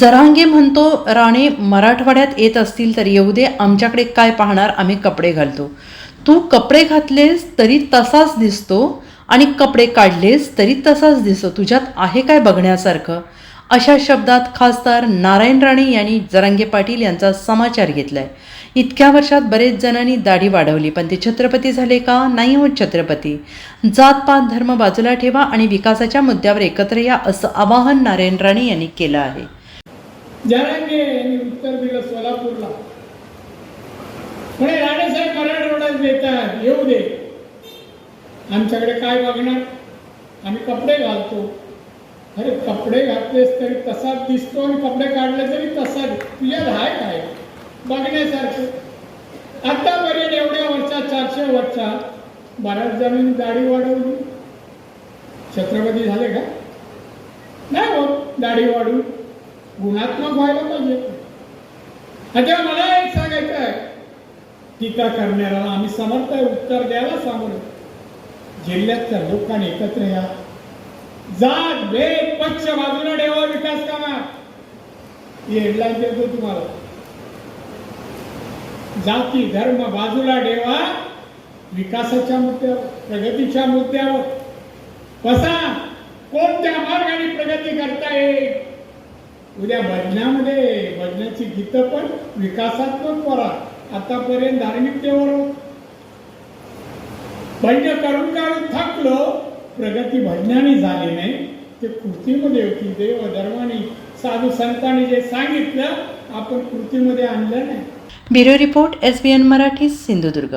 जरांगे म्हणतो राणे मराठवाड्यात येत असतील तर येऊ दे आमच्याकडे काय पाहणार आम्ही कपडे घालतो. तू कपडे घातलेस तरी तसाच दिसतो आणि कपडे काढलेस तरी तसाच दिसतो. तुझ्यात आहे काय बघण्यासारखं? अशा शब्दात खासदार नारायण राणे यांनी जरांगे पाटील यांचा समाचार घेतला आहे इतक्या वर्षात बरेच जणांनी दाढी वाढवली पण ते छत्रपती झाले का? नाही होत छत्रपती. जातपात धर्म बाजूला ठेवा आणि विकासाच्या मुद्द्यावर एकत्र या असं आवाहन नारायण राणे यांनी केलं आहे. जरांगे यांनी उत्तर दिलं सोलापूरला. म्हणे राणेसाहेब मराठवाड्यात देतात येऊ दे. आमच्याकडे काय बघणार? आम्ही कपडे घालतो. अरे कपडे घातलेस तरी तसाच दिसतो आणि कपडे काढले तरी तसाच तुझ्यात आहे काय? बघण्यासारखं. आतापर्यंत एवढ्या वर्षात चारशे वर्षात बऱ्याच जणांनी दाढी वाढवली. छत्रपती झाले का? नाही हो दाढी वाढून. गुणात्मक व्हायला पाहिजे. आता मला एक सांगायचं आहे. टीका करणाऱ्याला आम्ही समर्थ आहे उत्तर द्यायला समोर जिल्ह्यातल्या लोकांनी एकत्र या. जात भेद पक्ष बाजूला ठेवा विकास कामा. ही हेडलाईन देतो तुम्हाला. जाती धर्म बाजूला ठेवा. विकासाच्या मुद्द्यावर प्रगतीच्या मुद्द्यावर. कसा कोणत्या मार्गाने प्रगती करता येईल उद्या भजनामध्ये भजनाची गीतं पण विकासात्मक करा. आतापर्यंत धार्मिकतेवर होत. भजन करून करून थकलो. प्रगती भजनाने झाली नाही. ते कृतीमध्ये होती. देव धर्माने साधू संतांनी जे सांगितलं आपण कृतीमध्ये आणलं नाही. Bureau report S B N Marathi Sindhudurg.